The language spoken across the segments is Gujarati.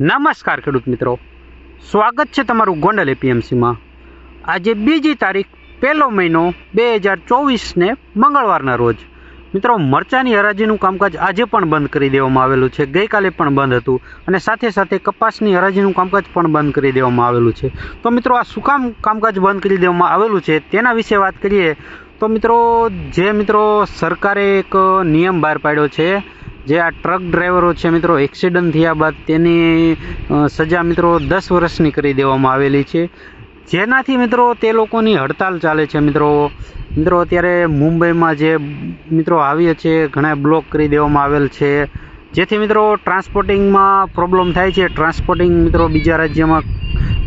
નમસ્કાર ખેડૂત મિત્રો. સ્વાગત છે તમારું ગોંડલ એપીએમસીમાં. આજે બીજી તારીખ પહેલો મહિનો બે હજાર ચોવીસને મંગળવારના રોજ. મિત્રો, મરચાની હરાજીનું કામકાજ આજે પણ બંધ કરી દેવામાં આવેલું છે. ગઈકાલે પણ બંધ હતું અને સાથે સાથે કપાસની હરાજીનું કામકાજ પણ બંધ કરી દેવામાં આવેલું છે. તો મિત્રો, આ શું કામ કામકાજ બંધ કરી દેવામાં આવેલું છે તેના વિશે વાત કરીએ. તો મિત્રો, જે મિત્રો સરકારે એક નિયમ બહાર પાડ્યો છે જે આ ટ્રક ડ્રાઈવરો છે મિત્રો, એક્સિડન્ટ થયા બાદ તેની સજા મિત્રો દસ વર્ષની કરી દેવામાં આવેલી છે. જેનાથી મિત્રો તે લોકોની હડતાલ ચાલે છે મિત્રો. મિત્રો, અત્યારે મુંબઈમાં જે મિત્રો આવીએ છે ઘણા બ્લોક કરી દેવામાં આવેલ છે. જેથી મિત્રો ટ્રાન્સપોર્ટિંગમાં પ્રોબ્લેમ થાય છે. ટ્રાન્સપોર્ટિંગ મિત્રો બીજા રાજ્યમાં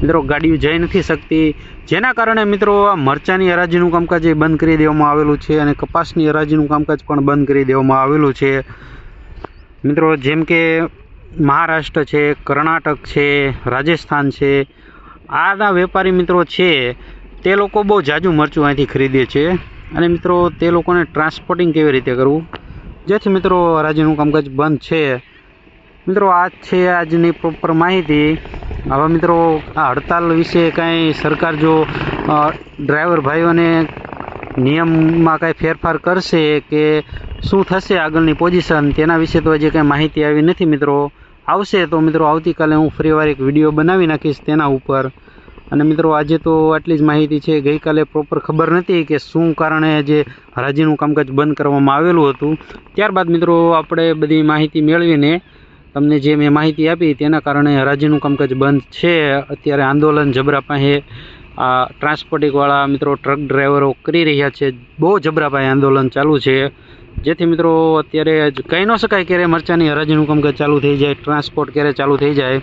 મિત્રો ગાડીઓ જઈ નથી શકતી. જેના કારણે મિત્રો આ મરચાની હરાજીનું કામકાજ એ બંધ કરી દેવામાં આવેલું છે અને કપાસની હરાજીનું કામકાજ પણ બંધ કરી દેવામાં આવેલું છે. મિત્રો, જેમ કે મહારાષ્ટ્ર છે, કર્ણાટક છે, રાજસ્થાન છે આના વેપારી મિત્રો છે, તે લોકો બહુ જાજુ મરચું અહીંથી ખરીદે છે. અને મિત્રો, તે લોકોને ટ્રાન્સપોર્ટિંગ કેવી રીતે કરવું? જેથી મિત્રો હરાજીનું કામકાજ બંધ છે. મિત્રો આ છે આજની પ્રોપર માહિતી. હવે મિત્રો, આ હડતાલ વિશે કાંઈ સરકાર જો ડ્રાઈવર ભાઈઓને નિયમમાં કાંઈ ફેરફાર કરશે કે શું થશે આગળની પોઝિશન તેના વિશે તો હજી કાંઈ માહિતી આવી નથી મિત્રો. આવશે તો મિત્રો આવતીકાલે હું ફરીવાર એક વીડિયો બનાવી નાખીશ તેના ઉપર. અને મિત્રો આજે તો આટલી જ માહિતી છે. ગઈકાલે પ્રોપર ખબર નથી કે શું કારણે જે હરાજીનું કામકાજ બંધ કરવામાં આવેલું હતું. ત્યારબાદ મિત્રો આપણે બધી માહિતી મેળવીને તમને જે મેં માહિતી આપી તેના કારણે હરાજીનું કામકાજ બંધ છે. અત્યારે આંદોલન જબરા પાસે આ ટ્રાન્સપોર્ટિંગવાળા મિત્રો ટ્રક ડ્રાઈવરો કરી રહ્યા છે. બહુ જબરાભાઈ આંદોલન ચાલુ છે. જેથી મિત્રો અત્યારે કહી ન શકાય ક્યારે મરચાની હરાજીનું કામકાજ ચાલુ થઈ જાય ટ્રાન્સપોર્ટ ક્યારે ચાલુ થઈ જાય.